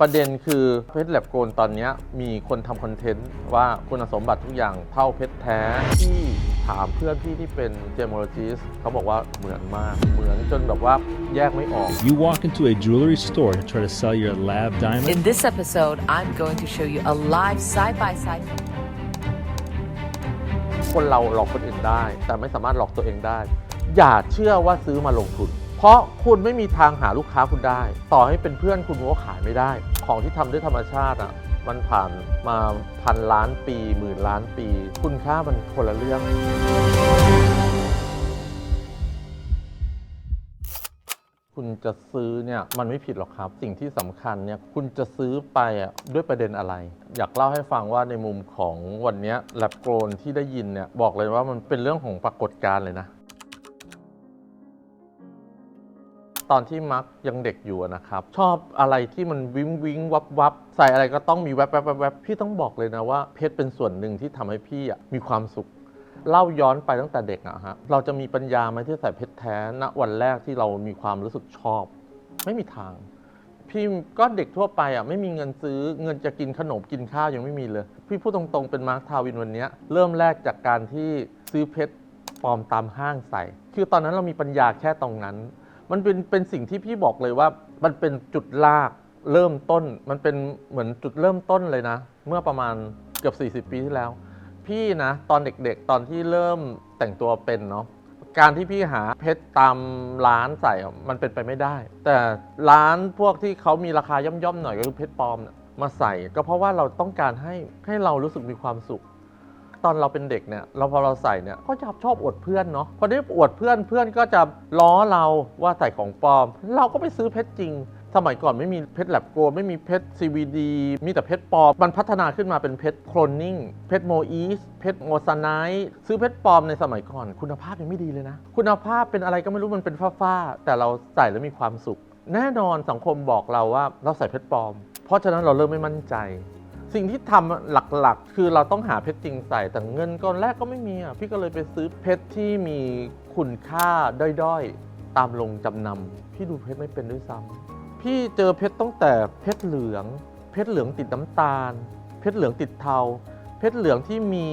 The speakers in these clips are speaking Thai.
ประเด็นคือเพชรแลบโกนตอนเนี้ยมีคนทำคอนเทนต์ว่าคุณสมบัติทุกอย่างเท่าเพชรแท้ที่ถามเพื่อนพี่ที่เป็นเจมโมโลจิสเขาบอกว่าเหมือนมากเหมือนจนแบบว่าแยกไม่ออก You walk into a jewelry store to try to sell your lab diamond. In this episode, I'm going to show you a live side by side คนเราหลอกคนอื่นได้ แต่ไม่สามารถหลอกตัวเองได้ อย่าเชื่อว่าซื้อมาลงทุน เพราะคุณไม่มีทางหาลูกค้าคุณได้ ต่อให้เป็นเพื่อนคุณก็ขายไม่ได้ ของที่ทำด้วยธรรมชาติอะมันผ่านมาพันล้านปีหมื่นล้านปี คุณค่ามันคนละเรื่องคุณจะซื้อเนี่ยมันไม่ผิดหรอกครับ สิ่งที่สำคัญเนี่ยคุณจะซื้อไปอะด้วยประเด็นอะไร อยากเล่าให้ฟังว่าในมุมของวันนี้แลบโกรนที่ได้ยินเนี่ยบอกเลยว่ามันเป็นเรื่องของปรากฏการณ์เลยนะ ตอนที่มักยังเด็กอยู่อะนะครับ ชอบอะไรที่มันวิ้งวิ้งวับวับใส่อะไรก็ต้องมีแวบแวบแวบแวบพี่ต้องบอกเลยนะว่าเพชรเป็นส่วนหนึ่งที่ทำให้พี่อะมีความสุข เล่าย้อนไปตั้งแต่เด็กอะฮะเราจะมีปัญญาไหมที่ใส่เพชรแท้ณวันแรกที่เรามีความรู้สึกชอบ ไม่มีทาง พี่ก็เด็กทั่วไปอะไม่มีเงินซื้อเงินจะกินขนมกินข้าวยังไม่มีเลย พี่พูดตรงๆเป็นมาร์คทาวินวันเนี้ยเริ่มแรกจากการที่ซื้อเพชรปลอมตามห้างใส่ คือตอนนั้นเรามีปัญญาแค่ตรงนั้น มันเป็นเป็นสิ่งที่พี่บอกเลยว่า มันเป็นจุดลากเริ่มต้น มันเป็นเหมือนจุดเริ่มต้นเลยนะ เมื่อประมาณเกือบ40 ปีที่แล้ว พี่นะตอนเด็กๆ ตอนที่เริ่มแต่งตัวเป็นเนาะการที่พี่หาเพชรตามร้านใส่มันเป็นไปไม่ได้ แต่ร้านพวกที่เขามีราคาย่อมๆหน่อยก็คือเพชรปลอมเนี่ยมาใส่ ก็เพราะว่าเราต้องการให้ให้เรารู้สึกมีความสุข ตอนเราเป็นเด็กเนี่ยเราพอเราใส่เนี่ยก็จะชอบอวดเพื่อนเนาะพอได้อวดเพื่อนเพื่อนก็จะล้อเราว่าใส่ของปลอม เราก็ไปซื้อเพชรจริง สมัยก่อนไม่มีเพชรแลบโกลไม่มีเพชร CVD มีแต่เพชรปลอม มันพัฒนาขึ้นมาเป็นเพชรโคลนนิ่งเพชรโมอีสเพชรโมซาไนท์ซื้อเพชรปลอมในสมัยก่อน คุณภาพยังไม่ดีเลยนะ คุณภาพเป็นอะไรก็ไม่รู้มันเป็นฝ้าๆแต่เราใส่แล้วมีความสุข แน่นอนสังคมบอกเราว่าเราใส่เพชรปลอม เพราะฉะนั้นเราเริ่มไม่มั่นใจ สิ่งที่ทำหลักๆ คือเราต้องหาเพชรจริงใส่แต่เงินก้อนแรกก็ไม่มีอะพี่ก็เลยไปซื้อเพชรที่มีคุณค่าด้อยๆ ตามลงจำนำพี่ดูเพชรไม่เป็นด้วยซ้ำพี่เจอเพชรตั้งแต่เพชรเหลือง เพชรเหลืองติดน้ำตาล เพชรเหลืองติดเทา เพชรเหลืองที่มี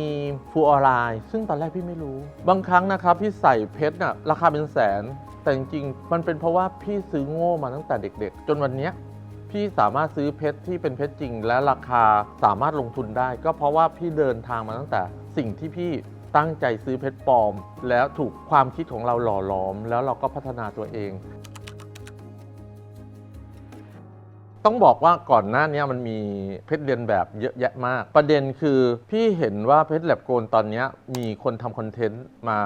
ฟูออไรด์ซึ่งตอนแรกพี่ไม่รู้ บางครั้งนะครับพี่ใส่เพชรน่ะราคาเป็นแสน แต่จริงๆมันเป็นเพราะว่าพี่ซื้อโง่มาตั้งแต่เด็ก ๆ จนวันเนี้ย พี่สามารถซื้อเพชรที่เป็นเพชรจริง และราคาสามารถลงทุนได้ ก็เพราะว่าพี่เดินทางมาตั้งแต่สิ่งที่พี่ตั้งใจซื้อเพชรปลอม แล้วถูกความคิดของเราหล่อหลอม แล้วเราก็พัฒนาตัวเอง ต้องบอกว่าก่อนหน้านี้มันมีเพชรเรียนแบบเยอะแยะมาก ประเด็นคือพี่เห็นว่าเพชรแลบโกนตอนนี้มีคนทำคอนเทนต์มา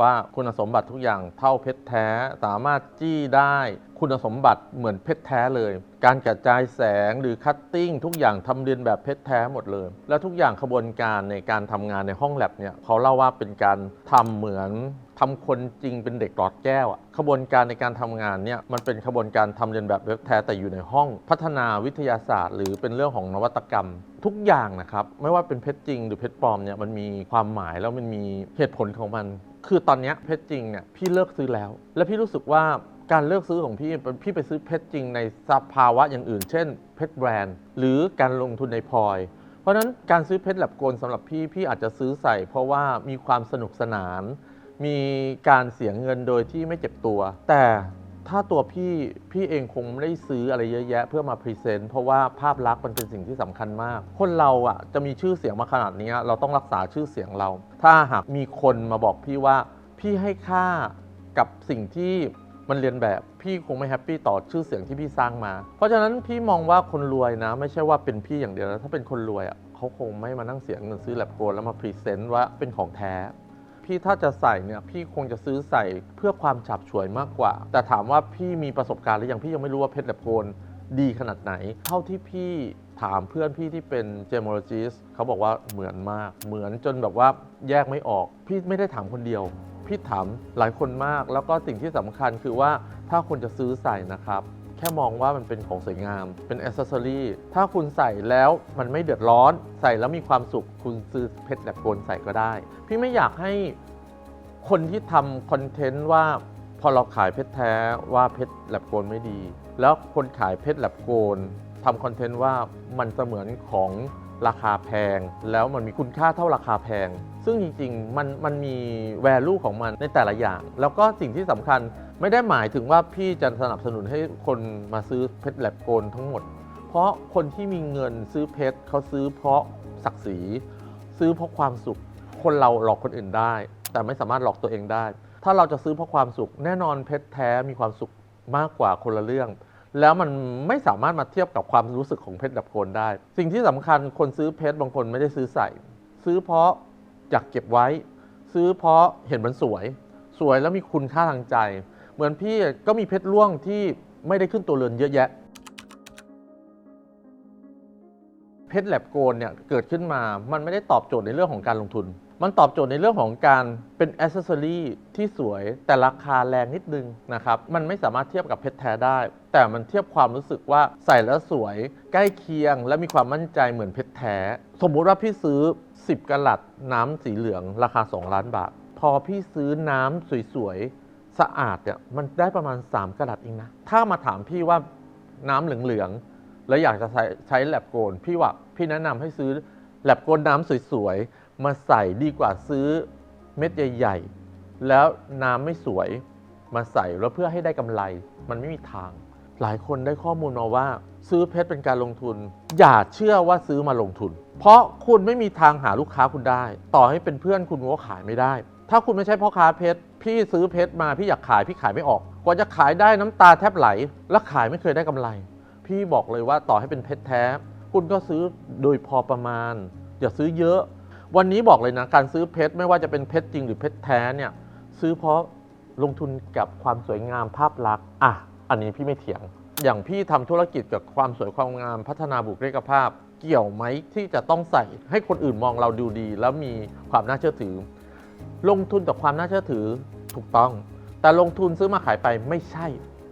ว่าคุณสมบัติทุกอย่างเท่าเพชรแท้สามารถจี้ได้คุณสมบัติเหมือนเพชรแท้เลย การกระจายแสงหรือคัตติ้งทุกอย่างทำเรียนแบบเพชรแท้หมดเลย และทุกอย่างขบวนการในการทำงานในห้องแลบเนี่ยเขาเล่าว่าเป็นการทำเหมือนทำคนจริงเป็นเด็กหลอดแก้วอะ ขบวนการในการทำงานเนี่ยมันเป็นขบวนการทำเรียนแบบเว็บแท้แต่อยู่ในห้อง พัฒนาวิทยาศาสตร์ หรือเป็นเรื่องของนวัตกรรม ทุกอย่างนะครับ ไม่ว่าเป็นเพชรจริง หรือเพชรปลอมเนี่ยมันมีความหมายแล้วมันมีเหตุผลของมัน คือตอนนี้เพชรจริงเนี่ยพี่เลิกซื้อแล้ว และพี่รู้สึกว่าการเลิกซื้อของพี่พี่ไปซื้อเพชรจริงในสภาวะอย่างอื่น เช่นเพชรแบรนด์ หรือการลงทุนในพลอยเพราะฉะนั้นการซื้อเพชรแลบโกนสำหรับพี่พี่อาจจะซื้อใส่ เพราะว่ามีความสนุกสนาน มีการเสียเงินโดยที่ไม่เจ็บตัว แต่ถ้าตัวพี่พี่เองคงไม่ได้ซื้ออะไรเยอะแยะ เพื่อมาพรีเซนต์เพราะว่าภาพลักษณ์มันเป็นสิ่งที่สำคัญมาก คนเราอะจะมีชื่อเสียงมาขนาดนี้เราต้องรักษาชื่อเสียงเรา ถ้าหากมีคนมาบอกพี่ว่าพี่ให้ค่ากับสิ่งที่มันเรียนแบบพี่คงไม่แฮปปี้ต่อชื่อเสียงที่พี่สร้างมา เพราะฉะนั้นพี่มองว่าคนรวยนะ ไม่ใช่ว่าเป็นพี่อย่างเดียวนะถ้าเป็นคนรวยอะเขาคงไม่มานั่งเสียเงินซื้อแลบโกนแล้วมาพรีเซนต์ว่าเป็นของแท้ พี่ถ้าจะใส่เนี่ยพี่คงจะซื้อใส่เพื่อความฉับฉวยมากกว่า แต่ถามว่าพี่มีประสบการณ์หรือยังพี่ยังไม่รู้ว่าเพชรแลบโกนดีขนาดไหน เท่าที่พี่ถามเพื่อนพี่ที่เป็นเจมโลจิสเขาบอกว่าเหมือนมาก เหมือนจนแบบว่าแยกไม่ออก พี่ไม่ได้ถามคนเดียว พี่ถามหลายคนมาก แล้วก็สิ่งที่สำคัญคือว่าถ้าคุณจะซื้อใส่นะครับ แค่มองว่ามันเป็นของสวยงาม เป็นอ c เซสซอรีถ้าคุณใส่แล้วมันไม่เดือดร้อน ใส่แล้วมีความสุข คุณซื้อเพชรแลบโกนใส่ก็ได้ พี่ไม่อยากให้คนที่ทำคอนเทนต์ว่าพอเราขายเพชรแท้ว่าเพชรแลบโกนไม่ดี แล้วคนขายเพชรแลบโกนทำคอนเทนต์ว่ามันเสมือนของราคาแพง แล้วมันมีคุณค่าเท่าราคาแพง ซึ่งจริงๆ มันมันมี value ของมันในแต่ละอย่าง แล้วก็สิ่งที่สำคัญ ไม่ได้หมายถึงว่าพี่จะสนับสนุนให้คนมาซื้อเพชรแลบโกลทั้งหมด เพราะคนที่มีเงินซื้อเพชรเขาซื้อเพราะศักดิ์ศรี ซื้อเพราะความสุข คนเราหลอกคนอื่นได้ แต่ไม่สามารถหลอกตัวเองได้ ถ้าเราจะซื้อเพราะความสุข แน่นอนเพชรแท้มีความสุขมากกว่าคนละเรื่อง แล้วมันไม่สามารถมาเทียบกับความรู้สึกของเพชรดับโคนได้ สิ่งที่สำคัญคนซื้อเพชรบางคนไม่ได้ซื้อใส่ ซื้อเพราะอยากเก็บไว้ ซื้อเพราะเห็นมันสวย สวยแล้วมีคุณค่าทางใจ เหมือนพี่ก็มีเพชรร่วงที่ไม่ได้ขึ้นตัวเรือนเยอะแยะ เพชรแลบโกลเนี่ยเกิดขึ้นมามันไม่ได้ตอบโจทย์ในเรื่องของการลงทุน มันตอบโจทย์ในเรื่องของการเป็นอ c เซสซอรีที่สวยแต่ราคาแรงนิดนึงนะครับ มันไม่สามารถเทียบกับเพชรแท้ได้ แต่มันเทียบความรู้สึกว่าใส่แล้วสวยใกล้เคียง และมีความมั่นใจเหมือนเพชรแท้ สมมุติว่าพี่ซื้อ 10กะลัดน้ำสีเหลืองราคา 2 ล้านบาท พอพี่ซื้อน้ำสวย สะอาดเนี่ยมันได้ประมาณ 3กะลัดเองนะ ถ้ามาถามพี่ว่าน้ำเหลืองๆ แล้วอยากจะใช้ใช้แลบโกลพี่ว่าพี่แนะนำให้ซื้อแลบโกลน้ำสวยๆ มาใส่ดีกว่าซื้อเม็ดใหญ่ๆ แล้วน้ำไม่สวยมาใส่แล้วเพื่อให้ได้กำไร มันไม่มีทาง หลายคนได้ข้อมูลมาว่า ซื้อเพชรเป็นการลงทุน อย่าเชื่อว่าซื้อมาลงทุน เพราะคุณไม่มีทางหาลูกค้าคุณได้ ต่อให้เป็นเพื่อนคุณก็ขายไม่ได้ ถ้าคุณไม่ใช่พ่อค้าเพชร พี่ซื้อเพชรมาพี่อยากขายพี่ขายไม่ออก กว่าจะขายได้น้ำตาแทบไหล และขายไม่เคยได้กำไร พี่บอกเลยว่าต่อให้เป็นเพชรแท้ คุณก็ซื้อโดยพอประมาณ อย่าซื้อเยอะ วันนี้บอกเลยนะ การซื้อเพชรไม่ว่าจะเป็นเพชรจริงหรือเพชรแท้เนี่ยซื้อเพราะลงทุนกับความสวยงามภาพลักษณ์อะอันนี้พี่ไม่เถียง อย่างพี่ทำธุรกิจกับความสวยความงามพัฒนาบุคลิกภาพ เกี่ยวไหมที่จะต้องใส่ให้คนอื่นมองเราดูดี แล้วมีความน่าเชื่อถือ ลงทุนกับความน่าเชื่อถือถูกต้อง แต่ลงทุนซื้อมาขายไปไม่ใช่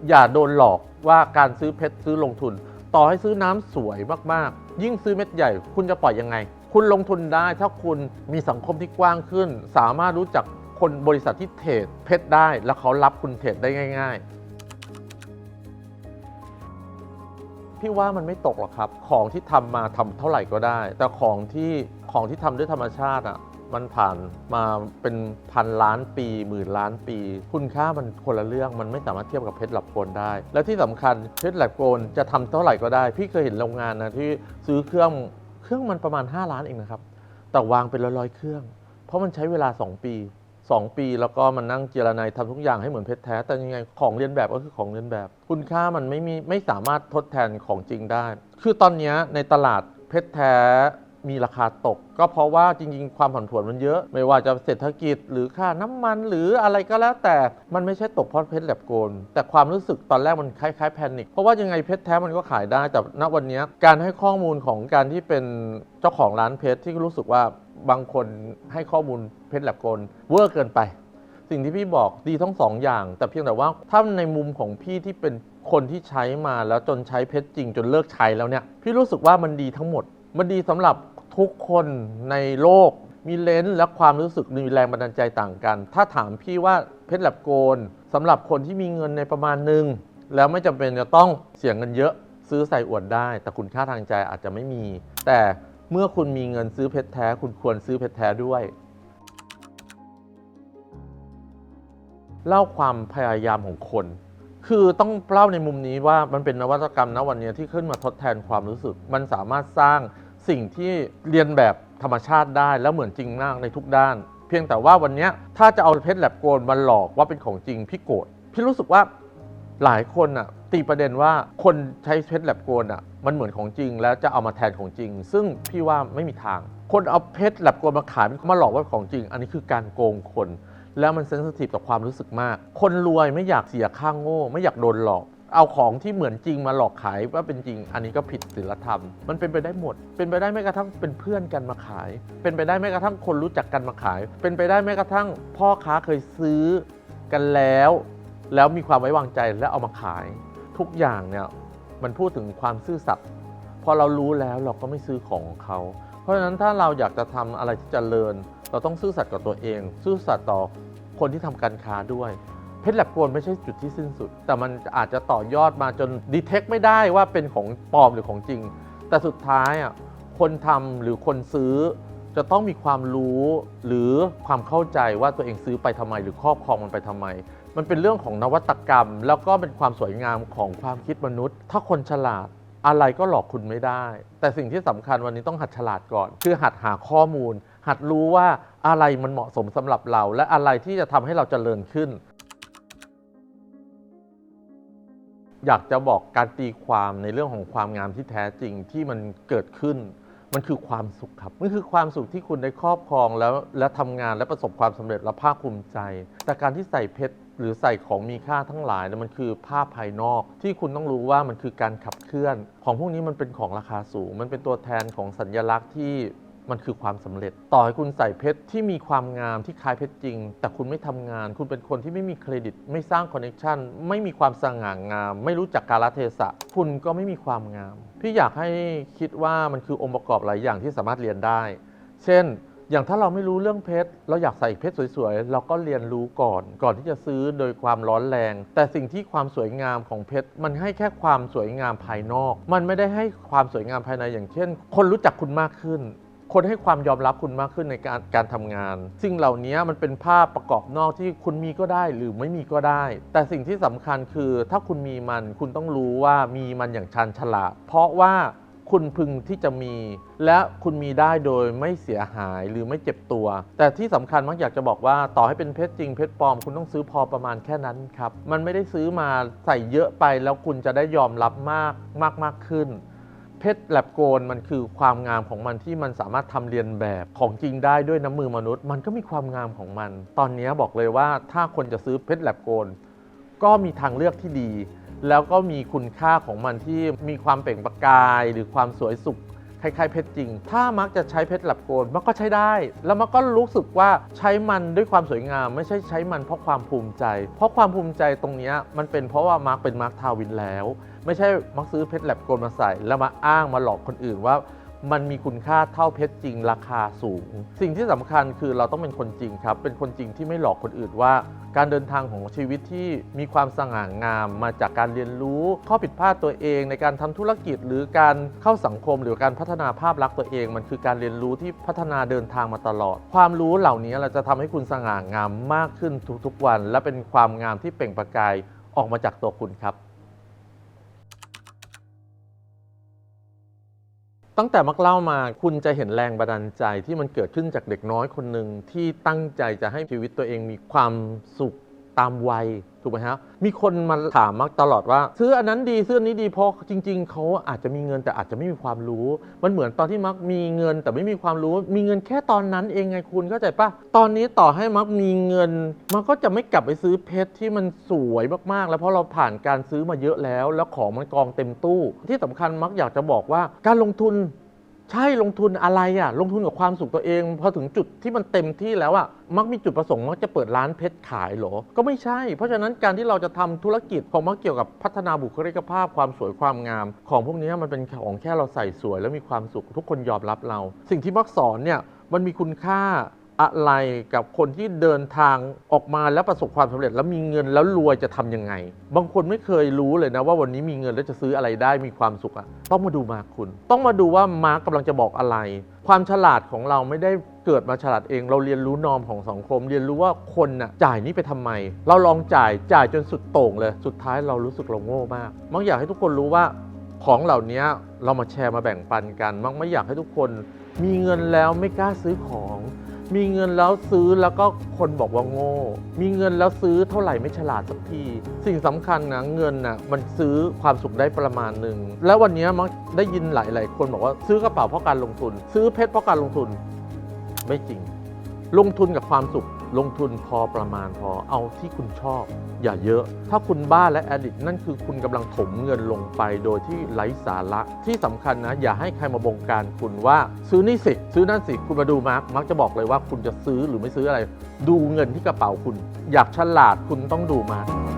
อย่าโดนหลอกว่าการซื้อเพชรซื้อลงทุน ต่อให้ซื้อน้ำสวยมากๆ ยิ่งซื้อเม็ดใหญ่ คุณจะปล่อยยังไง คุณลงทุนได้ถ้าคุณมีสังคมที่กว้างขึ้น สามารถรู้จักคนบริษัทที่เทรดเพชรได้ แล้วเขารับคุณเทรดได้ง่าย ๆพี่ว่ามันไม่ตกหรอกครับ ของที่ทำมาทำเท่าไหร่ก็ได้ แต่ของที่ของที่ทำด้วยธรรมชาติอะ มันผ่านมาเป็นพันล้านปีหมื่นล้านปี คุณค่ามันคนละเรื่องมันไม่สามารถเทียบกับเพชรหลับโกลได้ และที่สำคัญเพชรหลับโกลจะทำเท่าไหร่ก็ได้ พี่เคยเห็นโรงงานนะที่ซื้อเครื่องเครื่องมันประมาณ 5 ล้านเองนะครับ แต่วางเป็นร้อยๆเครื่อง เพราะมันใช้เวลา 2 ปี 2 ปีแล้วก็มันนั่งเจรนายทำทุกอย่างให้เหมือนเพชรแท้ แต่ยังไงของเรียนแบบก็คือของเรียนแบบ คุณค่ามันไม่มีไม่สามารถทดแทนของจริงได้ คือตอนนี้ในตลาดเพชรแท้ มีราคาตก ก็เพราะว่าจริงๆ ความผันผวนมันเยอะ ไม่ว่าจะเศรษฐกิจหรือค่าน้ำมันหรืออะไรก็แล้วแต่มันไม่ใช่ตกเพราะเพชรแลบโกลแต่ความรู้สึกตอนแรกมันคล้ายๆแพนิคเพราะว่ายังไงเพชรแท้มันก็ขายได้แต่ณวันนี้การให้ข้อมูลของการที่เป็นเจ้าของร้านเพชรที่รู้สึกว่าบางคนให้ข้อมูลเพชรแลบโกลเวอร์เกินไป สิ่งที่พี่บอกดีทั้งสองอย่าง แต่เพียงแต่ว่าถ้าในมุมของพี่ที่เป็นคนที่ใช้มาแล้วจนใช้เพชรจริงจนเลิกใช้แล้วเนี่ยพี่รู้สึกว่ามันดีทั้งหมด มันดีสำหรับ ทุกคนในโลกมีเลนส์และความรู้สึกมีแรงบันดาลใจต่างกัน ถ้าถามพี่ว่าเพชรแลบโกลสำหรับคนที่มีเงินในประมาณหนึ่งแล้วไม่จำเป็นจะต้องเสียเงินเยอะ ซื้อใส่อวดได้ แต่คุณค่าทางใจอาจจะไม่มี แต่เมื่อคุณมีเงินซื้อเพชรแท้ คุณควรซื้อเพชรแท้ด้วย เล่าความพยายามของคน คือต้องเล่าในมุมนี้ว่ามันเป็นนวัตกรรมนะวันนี้ที่ขึ้นมาทดแทนความรู้สึก มันสามารถสร้าง สิ่งที่เรียนแบบธรรมชาติได้แล้วเหมือนจริงมากในทุกด้าน เพียงแต่ว่าวันนี้ถ้าจะเอาเพชรแลบโกลมาหลอกว่าเป็นของจริงพี่โกรธพี่รู้สึกว่าหลายคนอะตีประเด็นว่าคนใช้เพชรแลบโกลอะมันเหมือนของจริง แล้วจะเอามาแทนของจริง ซึ่งพี่ว่าไม่มีทาง คนเอาเพชรแลบโกลมาขายมาหลอกว่าของจริง อันนี้คือการโกงคน แล้วมันเซนซิทีฟต่อความรู้สึกมาก คนรวยไม่อยากเสียค่างโง่ ไม่อยากโดนหลอก เอาของที่เหมือนจริงมาหลอกขายว่าเป็นจริง อันนี้ก็ผิดศีลธรรม มันเป็นไปได้หมด เป็นไปได้แม้กระทั่งเป็นเพื่อนกันมาขาย เป็นไปได้แม้กระทั่งคนรู้จักกันมาขาย เป็นไปได้แม้กระทั่ง พ่อค้าเคยซื้อกันแล้ว แล้วมีความไว้วางใจแล้วเอามาขาย ทุกอย่างเนี่ยมันพูดถึงความซื่อสัตย์พอเรารู้แล้วเราก็ไม่ซื้อของของเขา เพราะฉะนั้นถ้าเราอยากจะทำอะไรที่จเจริญ เราต้องซื่อสัตย์กับตัวเอง ซื่อสัตย์ต่อคนที่ทำการค้าด้วย เพชรแลบโกนไม่ใช่จุดที่สิ้นสุด แต่มันอาจจะต่อยอดมาจนดีเทคไม่ได้ว่าเป็นของปลอมหรือของจริง แต่สุดท้ายอะคนทำหรือคนซื้อ จะต้องมีความรู้หรือความเข้าใจว่าตัวเองซื้อไปทำไม หรือครอบครองมันไปทำไม มันเป็นเรื่องของนวัตกรรม แล้วก็เป็นความสวยงามของความคิดมนุษย์ ถ้าคนฉลาดอะไรก็หลอกคุณไม่ได้ แต่สิ่งที่สำคัญวันนี้ต้องหัดฉลาดก่อน คือหัดหาข้อมูล หัดรู้ว่าอะไรมันเหมาะสมสำหรับเรา และอะไรที่จะทำให้เราเจริญขึ้น อยากจะบอกการตีความในเรื่องของความงามที่แท้จริงที่มันเกิดขึ้น มันคือความสุขครับมันคือความสุขที่คุณได้ครอบครองแล้วและทำงานและประสบความสำเร็จและภาคภูมิใจ แต่การที่ใส่เพชรหรือใส่ของมีค่าทั้งหลายมันคือภาพภายนอก ที่คุณต้องรู้ว่ามันคือการขับเคลื่อน ของพวกนี้มันเป็นของราคาสูง มันเป็นตัวแทนของสัญลักษณ์ที่ มันคือความสำเร็จ ต่อให้คุณใส่เพชรที่มีความงามที่คล้ายเพชรจริง แต่คุณไม่ทำงาน คุณเป็นคนที่ไม่มีเครดิต ไม่สร้างคอนเน c ชันไม่มีความสง่างาม ไม่รู้จักกาลเทศะ คุณก็ไม่มีความงาม พี่อยากให้คิดว่ามันคือองค์ประกอบหลายอย่างที่สามารถเรียนได้ เช่น อย่างถ้าเราไม่รู้เรื่องเพชร เราอยากใส่เพชรสวยๆ เราก็เรียนรู้ก่อน ก่อนที่จะซื้อโดยความร้อนแรง แต่สิ่งที่ความสวยงามของเพชรมันให้แค่ความสวยงามภายนอก มันไม่ได้ให้ความสวยงามภายในอย่างเช่น คนรู้จักคุณมากขึ้น คนให้ความยอมรับคุณมากขึ้นในการการทำงาน สิ่งเหล่านี้มันเป็นภาพประกอบนอกที่คุณมีก็ได้หรือไม่มีก็ได้ แต่สิ่งที่สำคัญคือถ้าคุณมีมันคุณต้องรู้ว่ามีมันอย่างชันฉลาดเพราะว่าคุณพึงที่จะมี และคุณมีได้โดยไม่เสียหายหรือไม่เจ็บตัว แต่ที่สำคัญมักอยากจะบอกว่าต่อให้เป็นเพชรจริงเพชรปลอมคุณต้องซื้อพอประมาณแค่นั้นครับ มันไม่ได้ซื้อมาใส่เยอะไปแล้วคุณจะได้ยอมรับมากมากมากขึ้น เพชรแลบโกนมันคือความงามของมันที่มันสามารถทำเรียนแบบของจริงได้ด้วยน้ำมือมนุษย์ มันก็มีความงามของมัน ตอนนี้บอกเลยว่าถ้าคนจะซื้อเพชรแลบโกนก็มีทางเลือกที่ดี แล้วก็มีคุณค่าของมันที่มีความเปล่งประกาย หรือความสวยสุข คล้ายๆเพชรจริง ถ้ามักจะใช้เพชรหลับโกนมันก็ใช้ได้ แล้วมันก็รู้สึกว่าใช้มันด้วยความสวยงาม ไม่ใช่ใช้มันเพราะความภูมิใจ เพราะความภูมิใจตรงนี้มันเป็นเพราะว่ามาร์กเป็นมาร์กทาวินแล้ว ไม่ใช่มักซื้อเพชรหลับโกนมาใส่ แล้วมาอ้างมาหลอกคนอื่นว่า มันมีคุณค่าเท่าเพชรจริงราคาสูง สิ่งที่สำคัญคือเราต้องเป็นคนจริงครับ เป็นคนจริงที่ไม่หลอกคนอื่นว่า การเดินทางของชีวิตที่มีความสง่างาม มาจากการเรียนรู้ ข้อผิดพลาดตัวเอง ในการทำธุรกิจ หรือการเข้าสังคม หรือการพัฒนาภาพลักษณ์ตัวเอง มันคือการเรียนรู้ที่พัฒนาเดินทางมาตลอด ความรู้เหล่านี้เราจะทำให้คุณสง่างามมากขึ้นทุกๆวัน และเป็นความงามที่เปล่งประกายออกมาจากตัวคุณครับ ตั้งแต่มักเล่ามาคุณจะเห็นแรงบันดาลใจที่มันเกิดขึ้นจากเด็กน้อยคนหนึ่งที่ตั้งใจจะให้ชีวิตตัวเองมีความสุข ตามวัยถูกไหมฮะมีคนมาถามมักตลอดว่า ซื้ออันนั้นดีซื้ออันนี้ดีเพราะจริง ๆเขาอาจจะมีเงินแต่อาจจะไม่มีความรู้ มันเหมือนตอนที่มักมีเงินแต่ไม่มีความรู้ มีเงินแค่ตอนนั้นเองไงคุณเข้าใจปะตอนนี้ต่อให้มักมีเงิน มันก็จะไม่กลับไปซื้อเพชรที่มันสวยมากๆ แล้วเพราะเราผ่านการซื้อมาเยอะแล้ว แล้วของมันกองเต็มตู้ ที่สำคัญมักอยากจะบอกว่าการลงทุน ใช่ลงทุนอะไรอะ ลงทุนกับความสุขตัวเอง พอถึงจุดที่มันเต็มที่แล้วอะมักมีจุดประสงค์มักจะเปิดร้านเพชรขายเหรอ ก็ไม่ใช่ เพราะฉะนั้นการที่เราจะทำธุรกิจของมักเกี่ยวกับพัฒนาบุคลิกภาพความสวยความงาม ของพวกนี้มันเป็นของแค่เราใส่สวยแล้วมีความสุขทุกคนยอมรับเรา สิ่งที่มักสอนเนี่ยมันมีคุณค่า อะไรกับคนที่เดินทางออกมาแล้วประสบความสำเร็จ แล้วมีเงินแล้วรวยจะทำยังไง บางคนไม่เคยรู้เลยนะว่าวันนี้มีเงินแล้วจะซื้ออะไรได้มีความสุขอะต้องมาดูมาคุณ ต้องมาดูว่ามาร์คกำลังจะบอกอะไร ความฉลาดของเราไม่ได้เกิดมาฉลาดเอง เราเรียนรู้นอมของสังคม เรียนรู้ว่าคนน่ะจ่ายนี้ไปทำไม เราลองจ่ายจ่ายจนสุดโต่งเลยสุดท้ายเรารู้สึกเราโง่มากมักอยากให้ทุกคนรู้ว่าของเหล่านี้เรามาแชร์มาแบ่งปันกันมักไม่อยากให้ทุกคน มีเงินแล้วไม่กล้าซื้อของ มีเงินแล้วซื้อแล้วก็คนบอกว่าโง่ มีเงินแล้วซื้อเท่าไหร่ไม่ฉลาดสักที สิ่งสำคัญนะเงินนะ่ะมันซื้อความสุขได้ประมาณหนึ่ง แล้ววันนี้มักได้ยินหลาย ๆ คนบอกว่าซื้อกระเป๋าเพราะการลงทุน ซื้อเพชรเพราะการลงทุน ไม่จริง ลงทุนกับความสุข ลงทุนพอประมาณพอเอาที่คุณชอบ อย่าเยอะ ถ้าคุณบ้าและแอดิกนั่นคือคุณกำลังถมเงินลงไปโดยที่ไร้สาระที่สำคัญนะ อย่าให้ใครมาบงการคุณว่าซื้อนี่สิ ซื้อนั่นสิ คุณมาดูมาร์กมักจะบอกเลยว่าคุณจะซื้อหรือไม่ซื้ออะไร ดูเงินที่กระเป๋าคุณ อยากฉลาดคุณต้องดูมาร์ก